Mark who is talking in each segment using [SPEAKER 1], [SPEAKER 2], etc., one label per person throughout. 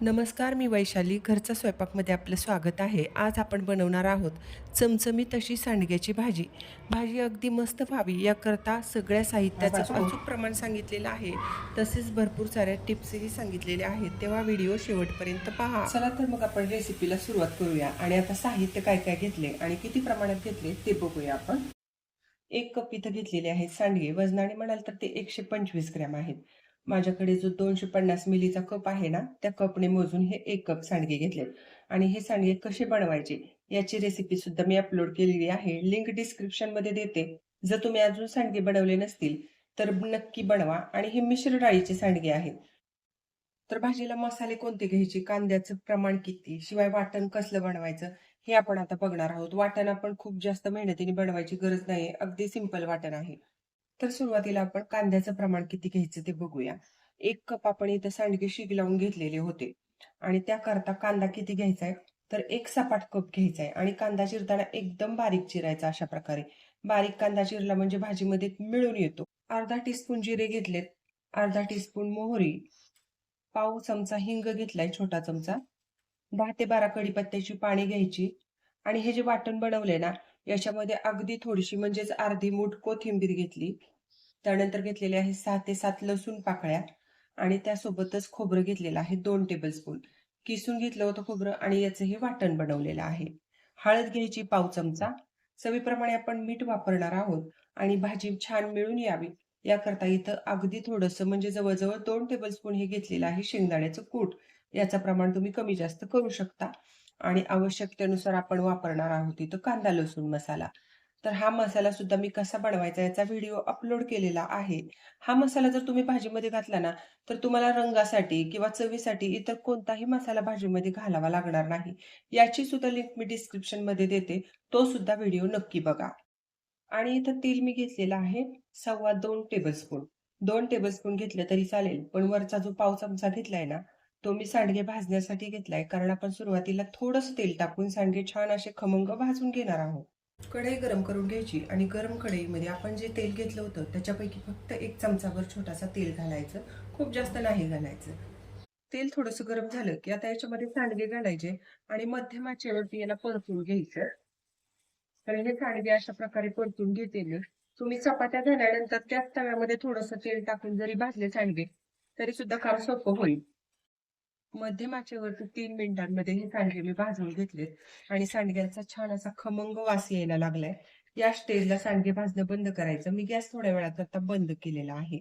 [SPEAKER 1] नमस्कार मी वैशाली. घरचा स्वयंपाकमध्ये आपलं स्वागत आहे. आज आपण बनवणार आहोत चमचमीत अशी सांडग्याची भाजी. भाजी अगदी मस्त व्हावी याकरता सगळ्या साहित्याचं अचूक प्रमाण सांगितलेलं आहे. तसेच भरपूर साऱ्या टिप्सही सांगितलेल्या आहेत. तेव्हा व्हिडिओ शेवटपर्यंत पहा. चला तर मग आपण रेसिपीला सुरुवात करूया. आणि आता साहित्य काय काय घेतले आणि किती प्रमाणात घेतले ते बघूया आपण. एक कप इथं घेतलेले आहेत सांडगे. वजनाने म्हणाल तर ते एकशे पंचवीस ग्रॅम आहेत. माझ्याकडे जो दोनशे पन्नास मिलीचा कप आहे ना त्या कपने मोजून हे एक कप सांडगे घेतले. आणि हे सांडगे कसे बनवायचे याची रेसिपी सुद्धा मी अपलोड केलेली आहे. लिंक डिस्क्रिप्शनमध्ये देते. जर तुम्ही अजून सांडगे बनवले नसतील तर नक्की बनवा. आणि हे मिश्र डाळीचे सांडगे आहेत. तर भाजीला मसाले कोणते घ्यायचे कांद्याचं प्रमाण किती शिवाय वाटण कसलं बनवायचं हे आपण आता बघणार आहोत. वाटण आपण खूप जास्त मेहनतीने बनवायची गरज नाही अगदी सिंपल वाटण आहे. तर सुरुवातीला आपण कांद्याचं प्रमाण किती घ्यायचं ते बघूया. एक कप आपण इथं सांडगे शिग लावून घेतलेले होते. आणि त्याकरता कांदा किती घ्यायचा आहे तर एक सपाट कप घ्यायचा आहे आणि कांदा चिरताना एकदम बारीक चिरायचा अशा प्रकारे. बारीक कांदा चिरला म्हणजे भाजीमध्ये मिळून येतो. अर्धा टीस्पून जिरे घेतलेत. अर्धा टीस्पून मोहरी. पाव चमचा हिंग घेतलाय छोटा चमचा. दहा ते बारा कढीपत्त्याची पाणी घ्यायची. आणि हे जे वाटण बनवले ना याच्यामध्ये अगदी थोडीशी म्हणजेच अर्धी मूठ कोथिंबीर घेतली. त्यानंतर घेतलेले आहे सहा ते सात लसूण पाकळ्या आणि त्यासोबतच खोबरं घेतलेलं आहे दोन टेबलस्पून किसून घेतलं होतं खोबरं आणि याचंही वाटण बनवलेलं आहे. हळद घ्यायची पाव चमचा. चवीप्रमाणे आपण मीठ वापरणार आहोत आणि भाजी छान मिळून यावी. याकरता इथं अगदी थोडंसं म्हणजे जवळजवळ दोन टेबलस्पून हे घेतलेलं आहे शेंगदाण्याचं कूट. याचं प्रमाण तुम्ही कमी जास्त करू शकता. आणि आवश्यकतेनुसार आपण वापरणार आहोत इथं कांदा लसूण मसाला. तर हा मसाला सुद्धा मी कसा बनवायचा याचा व्हिडिओ अपलोड केलेला आहे. हा मसाला जर तुम्ही भाजीमध्ये घातला ना तर तुम्हाला रंगासाठी किंवा चवीसाठी इतर कोणताही मसाला भाजीमध्ये घालावा लागणार नाही. याची सुद्धा लिंक मी डिस्क्रिप्शनमध्ये देते. तो सुद्धा व्हिडिओ नक्की बघा. आणि इथं तेल मी घेतलेलं आहे सव्वा दोन टेबलस्पून दोन टेबलस्पून घेतलं तरी चालेल. पण वरचा जो पाव चमचा घेतलाय ना तो मी सांडगे भाजण्यासाठी घेतलाय. कारण आपण सुरुवातीला थोडंसं तेल टाकून सांडगे छान असे खमंग भाजून घेणार आहोत. कढई गरम करून घ्यायची आणि गरम कढईमध्ये आपण जे तेल घेतलं होतं त्याच्यापैकी फक्त एक चमचाभर छोटासा तेल घालायचं. खूप जास्त नाही घालायचं. तेल थोडंसं गरम झालं की आता याच्यामध्ये सांडगे घालायचे आणि मध्यम आचेवरती याला परतून घ्यायचं. तर हे सांडगे अशा प्रकारे परतून घेतील तुम्ही चपात्या झाल्यानंतर त्याच तव्यामध्ये थोडंसं तेल टाकून जरी भाजले सांडगे तरी सुद्धा फार सोपं होईल. मध्यम आचेवरती तीन मिनिटांमध्ये हे सांडगे मी भाजून घेतलेत. आणि सांडग्यांचा छान असा खमंग वास यायला लागलाय. या स्टेजला सांडगे भाजणं बंद करायचं. मी गॅस थोड्या वेळात आता बंद केलेला आहे.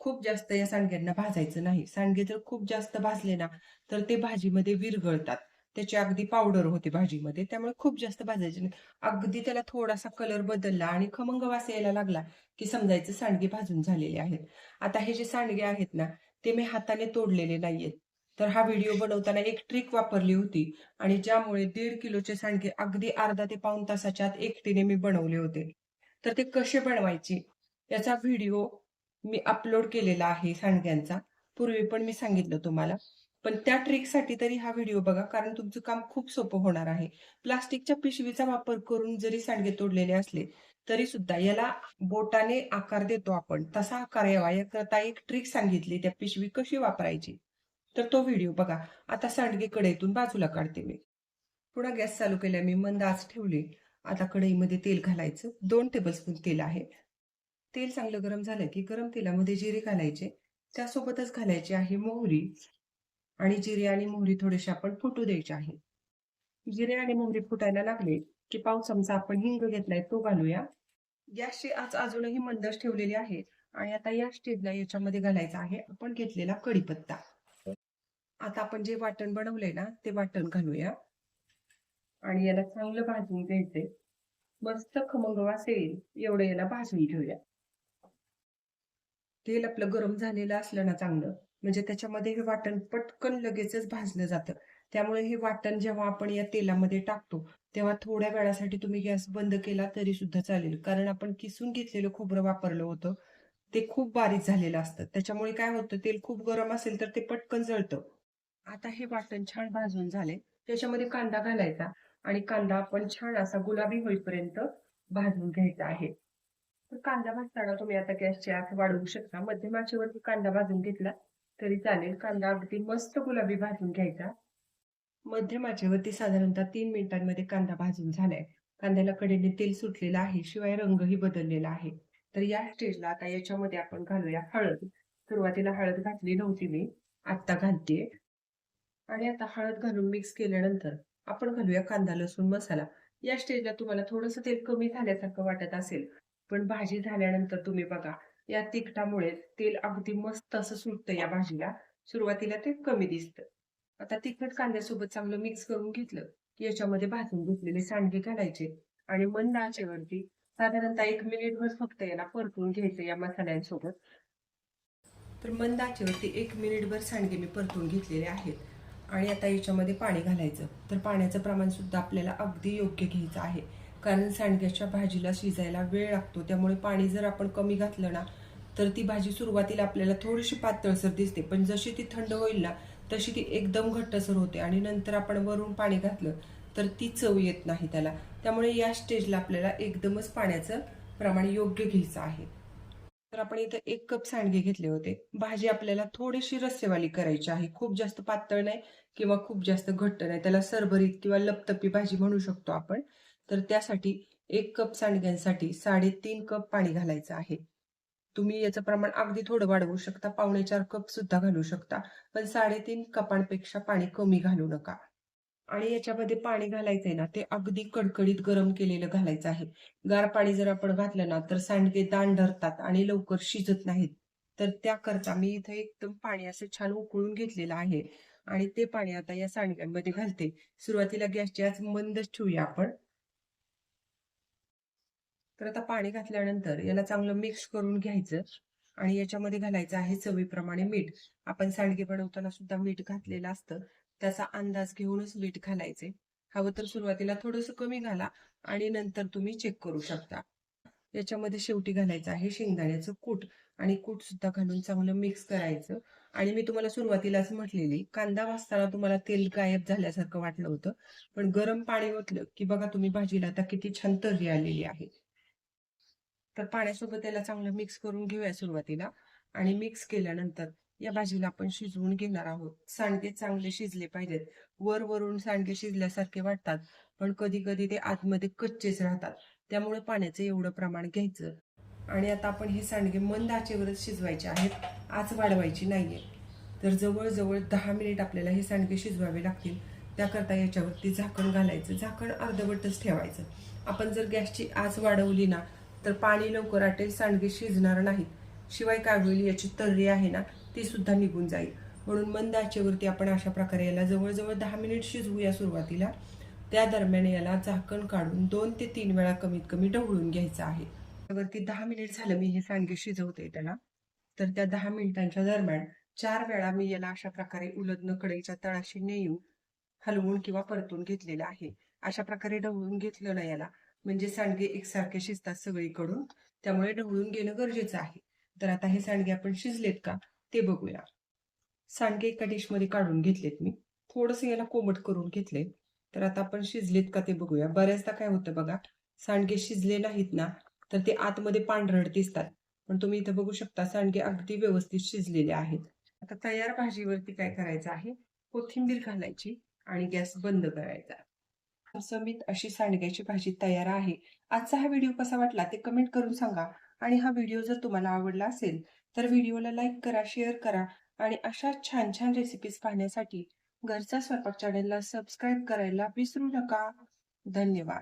[SPEAKER 1] खूप जास्त या सांडग्यांना भाजायचं नाही. सांडगे जर खूप जास्त भाजले ना तर ते भाजीमध्ये विरघळतात. त्याची अगदी पावडर होते भाजीमध्ये. त्यामुळे खूप जास्त भाजायचे नाही. अगदी त्याला थोडासा कलर बदलला आणि खमंग वास यायला लागला की समजायचं सांडगे भाजून झालेले आहेत. आता हे जे सांडगे आहेत ना ते मी हाताने तोडलेले नाहीयेत. तर हा व्हिडिओ बनवताना एक ट्रिक वापरली होती आणि ज्यामुळे दीड किलोचे सांडगे अगदी अर्धा ते पाऊन तासाच्या आत एकटीने मी बनवले होते. तर ते कसे बनवायचे? याचा व्हिडिओ मी अपलोड केलेला आहे सांडग्यांचा. पूर्वी पण मी सांगितलं तुम्हाला. पण त्या ट्रिकसाठी तरी हा व्हिडिओ बघा कारण तुमचं काम खूप सोपं होणार आहे. प्लास्टिकच्या पिशवीचा वापर करून जरी सांडगे तोडलेले असले तरी सुद्धा याला बोटाने आकार देतो आपण. तसा आकार यावा याकरता एक ट्रिक सांगितली त्या पिशवी कशी वापरायची? तर तो व्हिडिओ बघा. आता सांडगे कढईतून बाजूला काढते मी. पुन्हा गॅस चालू केला मी मंद आज ठेवले. आता कढईमध्ये तेल घालायचं. दोन टेबलस्पून तेल आहे. तेल चांगलं गरम झालं की गरम तेलामध्ये जिरे घालायचे. त्यासोबतच घालायची आहे मोहरी. आणि जिरे आणि मोहरी थोडेसे आपण फुटू द्यायचे आहे. जिरे आणि मोहरी फुटायला लागले की पाव चमचा आपण हिंग घेतलाय तो घालूया. गॅसची आज अजूनही मंदच ठेवलेली आहे. आणि आता या स्टेजला याच्यामध्ये घालायचा आहे. आपण घेतलेला कढीपत्ता. आता आपण जे वाटण बनवलंय ना ते वाटण घालूया. आणि याला चांगलं भाजून घ्यायचंय. मस्त खमंग वास येईल. एवढं याला भाजून घेऊया. तेल आपलं गरम झालेलं असलं ना चांगलं म्हणजे त्याच्यामध्ये हे वाटण पटकन लगेचच भाजलं जातं. त्यामुळे हे वाटण जेव्हा आपण या तेलामध्ये टाकतो तेव्हा थोड्या वेळासाठी तुम्ही गॅस बंद केला तरी सुद्धा चालेल. कारण आपण किसून घेतलेलं खोबरं वापरलं होतं ते खूप बारीक झालेलं असतं. त्याच्यामुळे काय होतं तेल खूप गरम असेल तर ते पटकन जळतं. आता हे वाटण छान भाजून झाले. त्याच्यामध्ये कांदा घालायचा आणि कांदा आपण छान असा गुलाबी होईपर्यंत भाजून घ्यायचा आहे. तर कांदा भाजताना तुम्ही आता गॅसची आत वाढवू शकता. मध्यम आचेवरती कांदा भाजून घेतला तरी चालेल. कांदा अगदी मस्त गुलाबी भाजून घ्यायचा. मध्यम आचेवरती साधारणतः तीन मिनिटांमध्ये कांदा भाजून झालाय. कांद्याला कडेने तेल सुटलेलं आहे शिवाय रंगही बदललेला आहे. तर या स्टेजला आता याच्यामध्ये आपण घालूया हळद. सुरुवातीला हळद घातली नव्हती मी. आत्ता घालते आणि आता हळद घालून मिक्स केल्यानंतर आपण घालूया कांदा लसूण मसाला. या स्टेजला तुम्हाला थोडंसं तेल कमी झाल्यासारखं वाटत असेल पण भाजी झाल्यानंतर तुम्ही बघा या तिखटामुळे तेल अगदी मस्त असं सुटतं या भाजीला. सुरुवातीला ते कमी दिसतं. आता तिखट कांद्यासोबत चांगलं मिक्स करून घेतलं की याच्यामध्ये भाजून घेतलेले सांडगे घालायचे आणि मंद आचेवरती साधारणतः एक मिनिटभर फक्त याला परतून घ्यायचं या मसाल्यांसोबत. तर मंद आचेवरती एक मिनिटभर सांडगे मी परतून घेतलेले आहेत. आणि आता याच्यामध्ये पाणी घालायचं. तर पाण्याचं प्रमाण सुद्धा आपल्याला अगदी योग्य घ्यायचं आहे. कारण सांडग्याच्या भाजीला शिजायला वेळ लागतो. त्यामुळे पाणी जर आपण कमी घातलं ना तर ती भाजी सुरुवातीला आपल्याला थोडीशी पातळसर दिसते. पण जशी ती थंड होईल ना तशी ती एकदम घट्टसर होते. आणि नंतर आपण वरून पाणी घातलं तर ती चव येत नाही त्याला. त्यामुळे या स्टेजला आपल्याला एकदमच पाण्याचं प्रमाण योग्य घ्यायचं आहे. तर आपण इथं एक कप सांडगे घेतले होते. भाजी आपल्याला थोडीशी रस्सेवाली करायची आहे. खूप जास्त पातळ नाही किंवा खूप जास्त घट्ट नाही. त्याला सरभरीत किंवा लपतपी भाजी म्हणू शकतो आपण. तर त्यासाठी एक कप सांडग्यांसाठी साडेतीन कप पाणी घालायचं आहे. तुम्ही याचं प्रमाण अगदी थोडं वाढवू शकता. पावणे चार कप सुद्धा घालू शकता. पण साडेतीन कपांपेक्षा पाणी कमी घालू नका. आणि याच्यामध्ये पाणी घालायचंय ना ते अगदी कडकडीत गरम केलेलं घालायचं आहे. गार पाणी जर आपण घातलं ना तर सांडगे दाण धरतात आणि लवकर शिजत नाहीत. तर त्याकरता मी इथं एकदम पाणी असं छान उकळून घेतलेलं आहे. आणि ते पाणी आता या सांडग्यांमध्ये घालते. सुरुवातीला गॅसची आज मंदच ठेवूया आपण. तर आता पाणी घातल्यानंतर याला चांगलं मिक्स करून घ्यायचं. आणि याच्यामध्ये घालायचं आहे चवीप्रमाणे मीठ. आपण सांडगे बनवताना सुद्धा मीठ घातलेलं असतं. त्याचा अंदाज घेऊनच मीठ घालायचे. हवं तर सुरुवातीला थोडंसं कमी घाला आणि नंतर तुम्ही चेक करू शकता. याच्यामध्ये शेवटी घालायचं आहे शेंगदाण्याचं कूट आणि कूट सुद्धा घालून चांगलं मिक्स करायचं. आणि मी तुम्हाला सुरुवातीलाच म्हटलेली कांदा वाचताना तुम्हाला तेल गायब झाल्यासारखं वाटलं होतं पण गरम पाणी ओतलं की बघा तुम्ही भाजीला आता किती छान तर्री आलेली आहे. तर पाण्यासोबत त्याला चांगलं मिक्स करून घेऊया सुरुवातीला. आणि मिक्स केल्यानंतर या भाजीला आपण शिजवून घेणार आहोत. सांडगे चांगले शिजले पाहिजेत. वर वरून सांडगे शिजल्यासारखे वाटतात पण कधी कधी ते आतमध्ये कच्चेच राहतात. त्यामुळे पाण्याचं एवढं प्रमाण घ्यायचं. आणि आता आपण हे सांडगे मंद आचेवरच शिजवायचे आहेत. आज वाढवायची नाहीये. तर जवळजवळ दहा मिनिट आपल्याला हे सांडगे शिजवावे लागतील. त्याकरता याच्यावरती झाकण घालायचं. झाकण अर्धवटच ठेवायचं. आपण जर गॅसची आज वाढवली ना तर पाणी लवकर आटेल सांडगे शिजणार नाहीत. शिवाय काय होईल याची तर्री आहे ना ती सुद्धा निघून जाईल. म्हणून मंद आचेवरती आपण अशा प्रकारे याला जवळजवळ दहा मिनिट शिजवूया सुरुवातीला. त्या दरम्यान याला झाकण काढून दोन ते तीन वेळा कमीत कमी ढवळून घ्यायचं आहे. वरती दहा मिनिट झालं मी हे सांडगे शिजवते त्याला. तर त्या दहा मिनिटांच्या दरम्यान चार वेळा मी याला अशा प्रकारे उलदनं कढईच्या तळाशी नेऊन हलवून किंवा परतून घेतलेलं आहे. अशा प्रकारे ढवळून घेतलं ना याला म्हणजे सांडगे एकसारखे शिजतात सगळीकडून. त्यामुळे ढवळून घेणं गरजेचं आहे. तर आता हे सांडगे आपण शिजलेत का? ते बघूया. सांडगे एका डिशमध्ये काढून घेतलेत मी. थोडंसं याला कोमट करून घेतले. तर आता आपण शिजलेत का ते बघूया. बऱ्याचदा काय होतं बघा सांडगे शिजले नाहीत ना तर ते आतमध्ये पांढरट दिसतात. पण तुम्ही इथं बघू शकता सांडगे अगदी व्यवस्थित शिजलेले आहेत. आता तयार भाजीवरती काय करायचं आहे? कोथिंबीर घालायची आणि गॅस बंद करायचा. समित अशी सांडग्याची भाजी तयार आहे. आजचा हा व्हिडिओ कसा वाटला ते कमेंट करून सांगा. आणि हा व्हिडिओ जर तुम्हाला आवडला असेल तर व्हिडिओला लाईक करा शेअर करा आणि अशा छान छान रेसिपीज पाहण्यासाठी घरचा स्वयंपाक चॅनेलला सबस्क्राईब करायला विसरू नका. धन्यवाद.